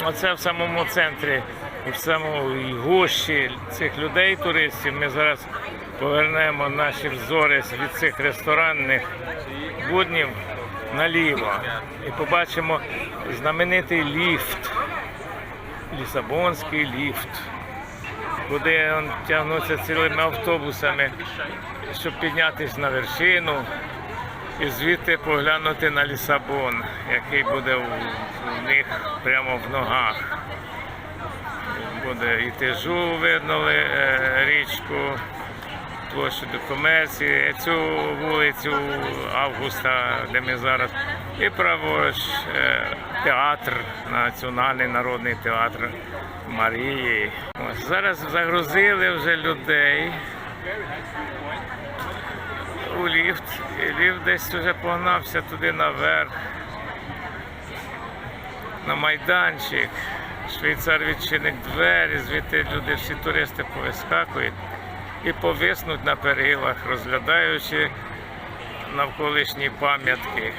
Оце в самому центрі, в самому гущі цих людей, туристів. Ми зараз повернемо наші взори від цих ресторанних буднів наліво. І побачимо знаменитий ліфт, Лісабонський ліфт, куди тягнуться цілими автобусами, щоб піднятися на вершину і звідти поглянути на Лісабон, який буде у, них прямо в ногах. Буде і тежу видно е, річку, площу до комерції, цю вулицю Августа, де ми зараз, і праворуч е, театр, Національний народний театр Марії. Ось зараз загрузили вже людей у ліфт, і ліфт десь вже погнався туди наверх, на майданчик. Швейцар відчинить двері, звідти люди, всі туристи повискакують і повиснуть на перилах, розглядаючи навколишні пам'ятки.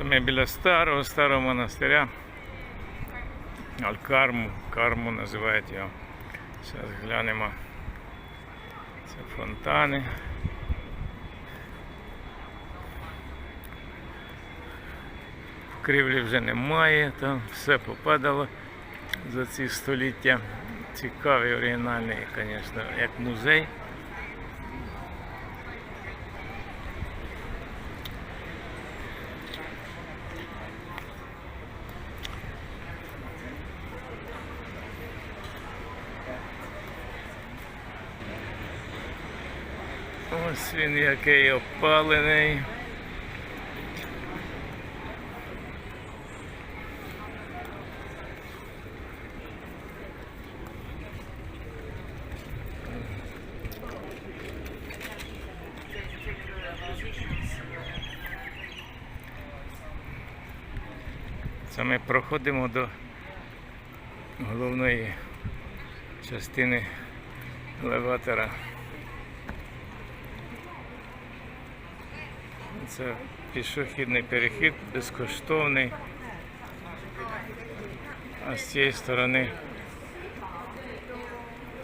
Ми біля старого, старого монастиря. Аль-Карму, Карму називають його. Зараз глянемо. Це фонтани. Кривлі вже немає, там все попадало за ці століття. Цікавий, оригінальний, звісно, як музей. Ось він який опалений. Це ми проходимо до головної частини елеватора. Це пішохідний перехід безкоштовний. А з цієї сторони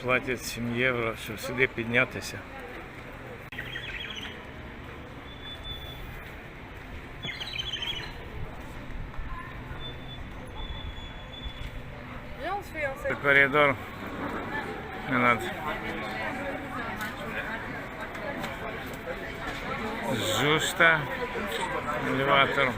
платять 7 євро, щоб сюди піднятися. Коридор. Не надо. Жушта. Елеватор.